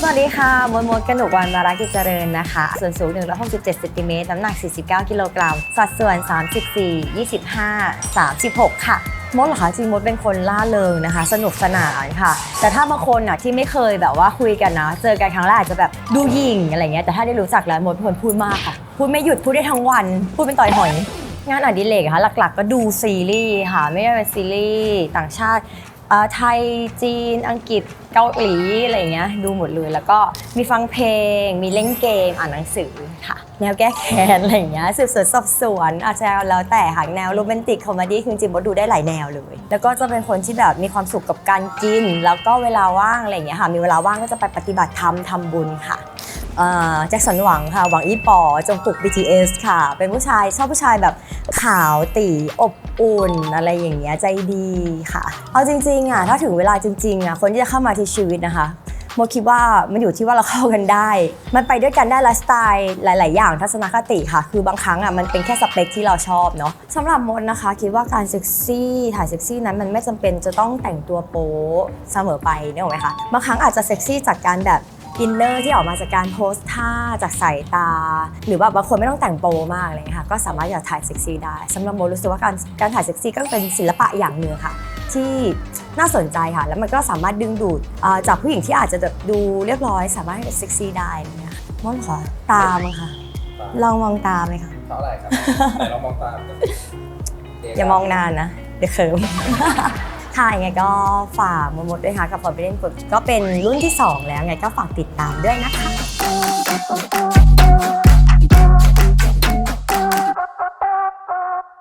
สวัสดีค่ะมดมดกันหนุกวันมารักกิจเจริญนะคะ ส่วนสูง 167ซนติเมตรน้ำหนัก 49 กิโลกรัม สัดส่วน 34 25 36 ค่ะ มดเหรอคะจริงมดเป็นคนล่าเริงนะคะ สนุกสนานค่ะ แต่ถ้าบางคนน่ะที่ไม่เคยแบบว่าคุยกันนะ เจอกันครั้งแรกอาจจะแบบดูยิ่งอะไรเงี้ย แต่ถ้าได้รู้จักแล้วมดเป็นคนพูดมากค่ะ พูดไม่หยุด พูดได้ทั้งวัน พูดเป็นต่อยหอยงานอดิเรกค่ะหลักๆ ก็ดูซีรีส์ค่ะ ไม่ว่าเป็นซีรีส์ต่างชาติ ไทยจีน อังกฤษเกาหลีอะไรเงี้ยดูหมดเลยแล้วก็มีฟังเพลง มีเล่นเกมอ่านหนังสือค่ะ แนวแก้แค้นอะไรเงี้ยสืบสวนสอบสวนอาจจะแล้วแต่ค่ะแนวโรแมนติกคอมเมดี้คือจริงๆบดดูได้หลายแนวเลย แล้วก็จะเป็นคนที่แบบมีความสุขกับการกิน แล้วก็เวลาว่างอะไรเงี้ยค่ะมีเวลาว่างก็จะไปปฏิบัติธรรมทำบุญค่ะ แจ็คสันหวังค่ะ หวังอีป๋อจงปุก BTS ค่ะ เป็นผู้ชายชอบผู้ชายแบบขาวตีอบอุ่นอะไรอย่างเงี้ยใจดีค่ะ เอาจริงๆอะถ้าถึงเวลาจริงๆอะคนที่จะเข้ามาที่ชีวิตนะคะโมคิดว่ามันอยู่ที่ว่าเราเข้ากันได้ มันไปด้วยกันได้ไลฟ์สไตล์หลาย ๆ อย่างทัศนคติค่ะ คือบางครั้งอะมันเป็นแค่สเปคที่เราชอบเนาะสำหรับมดนะคะ คิดว่าการเซ็กซี่ถ่ายเซ็กซี่นั้นมันไม่จำเป็นจะต้องแต่งตัวโป๊เสมอไปเนี่ยหรอไหมคะ บางครั้งอาจจะเซ็กซี่จากการแบบ อินเนอร์ที่ออกมาจากการโพสท่าจากสายตา หรือว่าบางคนไม่ต้องแต่งโปมากอะไรเลยค่ะก็สามารถอยากถ่ายเซ็กซี่ได้สำหรับโมรู้สึกว่าการการถ่ายเซ็กซี่ก็เป็นศิลปะอย่างหนึ่งค่ะ ที่น่าสนใจค่ะ แล้วมันก็สามารถดึงดูดอ่าจากผู้หญิงที่อาจจะแบบดูเรียบร้อย สามารถให้เซ็กซี่ได้เนี่ยค่ะมอนขอตามงค่ะ ลองมองตาไหมคะเพราะอะไรครับแต่เรามองตามอย่ามองนานนะเดี๋ยวเคิร์ม ค่ะยังไงก็ฝากโมโมดด้วยค่ะกับ Confident Fruit ก็เป็นรุ่นที่ 2 แล้วไงก็ฝากติดตามด้วยนะคะ